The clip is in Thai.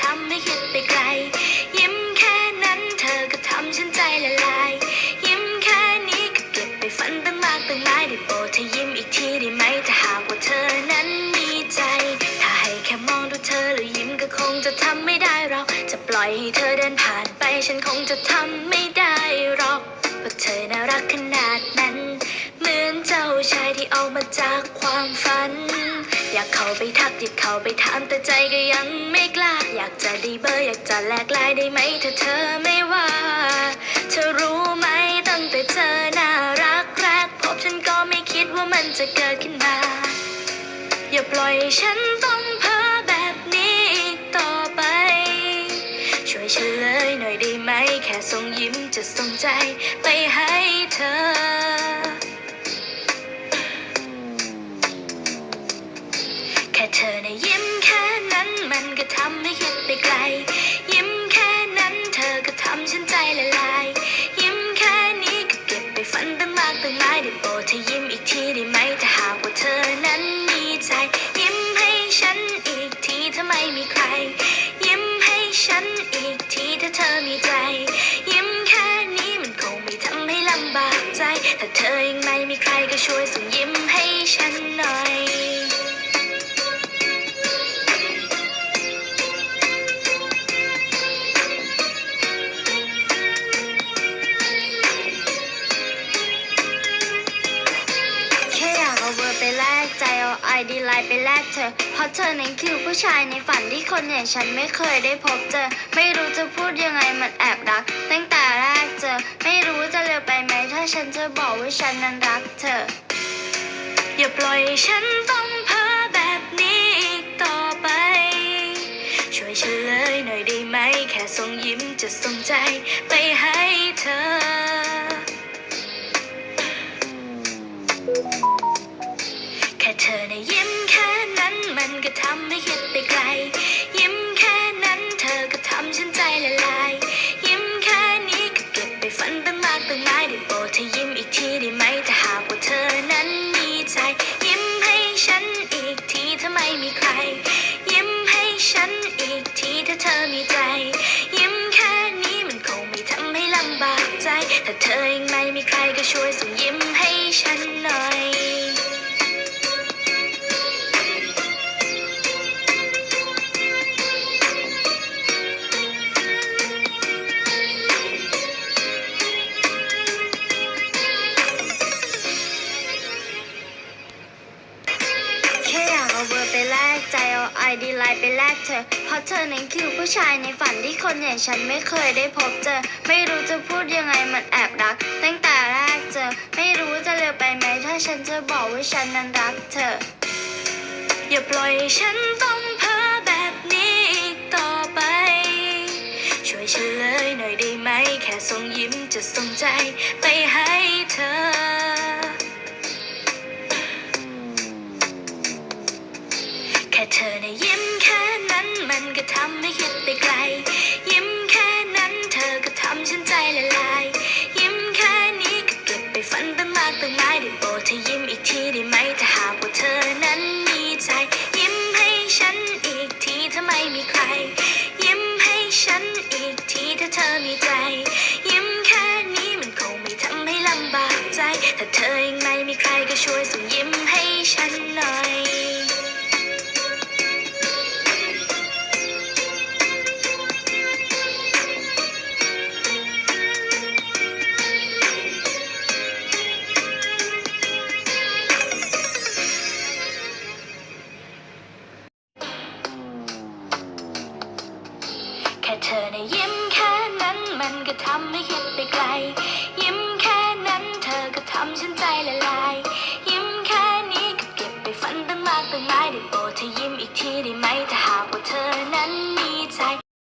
ทำให้คิดไปไกล ยิ้มแค่นั้นเธอก็ทำฉันใจละลาย ยิ้มแค่นี้ก็เก็บไปฝันตั้งมากตั้งหลายได้โปรดเธอยิ้มอีกทีได้ไหมถ้าหากว่าเธอนั้นมีใจ ถ้าให้แค่มองดูเธอแล้วยิ้มก็คงจะทำไม่ได้เรา จะปล่อยให้เธอเดินผ่านไปฉันคงจะทำไม่ได้หรอกเพราะเธอน่ารักขนาดนั้น เหมือนเจ้าชายที่ออกมาจากความฝันากเข้าไปทักอยากเข้าไปถามแต่ใจก็ยังไม่กล้า อยากจะได้เบอร์อยากจะแลกไลน์ได้ไหมถ้าเธอไม่ว่า เธอรู้ไหมตั้งแต่เธอน่ารักแรกพบฉันก็ไม่คิดว่ามันจะเกิดขึ้นมา อย่าปล่อยฉันต้องเพ้อแบบนี้อีกต่อไป ช่วยเลยหน่อยได้ไหม แค่ส่งยิ้มจะส่งใจไปให้เธอ ค่เธอในะยิ้มแค่นั้นมันก็ทำให้คิดไปไกล ยิ้มแค่นั้นเธอก็ทำฉันใจละลาย ยิ้มแค่นี้ก็เก็บไปฝันตั้งมากตั้งหลายได้โปรดเธอยิ้มอีกทีได้ไหมถ้าหากว่าเธอนั้นมีใจ ยิ้มให้ฉันอีกทีถ้าไม่มีใคร ยิ้มให้ฉันอีกทีถ้าเธอมีใจ ยิ้มแค่นี้มันคงไม่ทำให้ลำบากใจ ถ้าเธอยังไม่มีใครก็ช่วยส่งยิ้ม ดีไลน์ไปแลกเธอ เพราะเธอนั้นคือผู้ชายในฝันที่คนอย่างฉันไม่เคยได้พบเจอ ไม่รู้จะพูดยังไงมันแอบรัก ตั้งแต่แรกเจอ ไม่รู้จะเร็วไปไหมถ้าฉันจะบอกว่าฉันนั้นรักเธอ อย่าปล่อยฉันต้องเพ้อแบบนี้อีกต่อไป ช่วยเลยหน่อยได้ไหม แค่ส่งยิ้มจะส่งใจไปให้เธอแค่ เธอในะยิ้มแค่นั้นมันก็ทำให้คิดไปไกล ยิ้มแค่นั้นเธอก็ทำฉันใจละลาย ยิ้มแค่นี้ก็เก็บไปฝันตั้งมากตั้งหลายได้โปรดเธอยิ้มอีกทีได้ไหมถ้าหากว่าเธอนั้นมีใจ ยิ้มให้ฉันอีกทีถ้าไม่มีใคร ยิ้มให้ฉันอีกทีถ้าเธอมีใจ ยิ้มแค่นี้มันคงไม่ทำให้ลำบากใจ ถ้าเธอยังไม่มีใครก็ช่วยส่งยิ้มให้ฉันหน่อยาไอดีไลน์ไปแลกเธอ เพราะเธอนั้นคือผู้ชายในฝันที่คนอย่างฉันไม่เคยได้พบเจอ ไม่รู้จะพูดยังไงมันแอบรัก ตั้งแต่แรกเจอ ไม่รู้จะเร็วไปไหมถ้าฉันจะบอกว่าฉันนั้นรักเธอ อย่าปล่อยฉันต้องเพ้อแบบนี้อีกต่อไป ช่วยฉันเลยหน่อยได้ไหม แค่ส่งยิ้มจะส่งใจไปให้เธอ อในะยิ้มแค่นั้นมันก็ทำให้คิดไปไกล ยิ้มแค่นั้นเธอก็ทำฉันใจละลาย ยิ้มแค่นี้ก็เก็บไปฝันตั้งมากตั้งหลายได้โปรดเธอยิ้มอีกทีได้ไหมถ้าหากว่าเธอนั้นมีใจ ยิ้มให้ฉันอีกทีถ้าไม่มีใคร ยิ้มให้ฉันอีกทีถ้าเธอมีใจ ยิ้มแค่นี้มันคงไม่ทำให้ลำบากใจ ถ้าเธอยังไม่มีใครก็ช่วยส่งยิ้มให้ฉันหน่อย เธอในะยิ้มแค่นั้นมันก็ทำให้คิดไปไกล ยิ้มแค่นั้นเธอก็ทำฉันใจละลาย ยิ้มแค่นี้ก็เก็บไปฝันตั้งมากตั้งหลายได้โปรดเธอยิ้มอีกทีได้ไหม